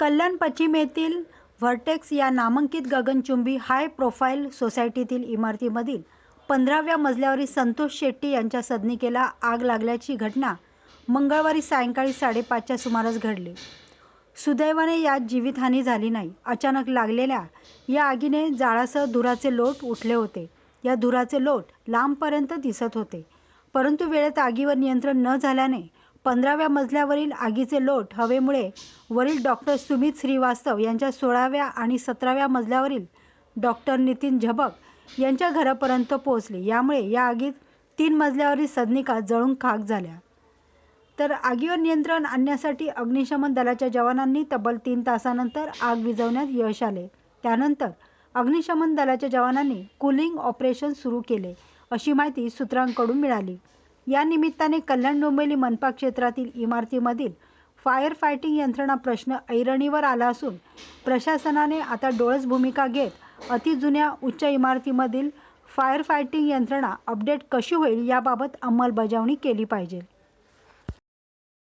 कल्याण पश्चिमेतील vertex या नामांकित गगनचुंबी high profile सोसायटीतील इमारतीमधील पंधराव्या मजल्यावरील संतोष शेट्टी यांच्या सदनिकेला आग लागल्याची घटना मंगळवारी सायंकाळी साडेपाचच्या सुमारास घडली. सुदैवाने यात जीवितहानी झाली नाही. अचानक लागलेल्या या आगीने जाळासह धुराचे लोट उठले होते. या धुराचे लोट लांबपर्यंत दिसत होते. परंतु वेळेत आगीवर नियंत्रण न झाल्याने पंधराव्या मजल्यावरील आगीचे लोट हवेमुळे वरील डॉक्टर सुमित श्रीवास्तव यांच्या सोळाव्या आणि सतराव्या मजल्यावरील डॉक्टर नितीन झबक यांच्या घरापर्यंत पोहोचले. यामुळे या आगीत तीन मजल्यावरील सदनिका जळून खाक झाल्या. तर आगीवर नियंत्रण आणण्यासाठी अग्निशमन दलाच्या जवानांनी तब्बल तीन तासानंतर आग विझवण्यात यश आले. त्यानंतर अग्निशमन दलाच्या जवानांनी कूलिंग ऑपरेशन सुरू केले, अशी माहिती सूत्रांकडून मिळाली. या निमित्ताने कल्याण-डोंबिवली मनपा क्षेत्रातील इमारतीमधील फायर फायटिंग यंत्रणा प्रश्न ऐरणीवर आला असून प्रशासनाने आता डोळस भूमिका घेत अति जुन्या उच्च इमारतीमधील फायर फायटिंग यंत्रणा अपडेट कशी होईल याबाबत अंमलबजावणी केली पाहिजे.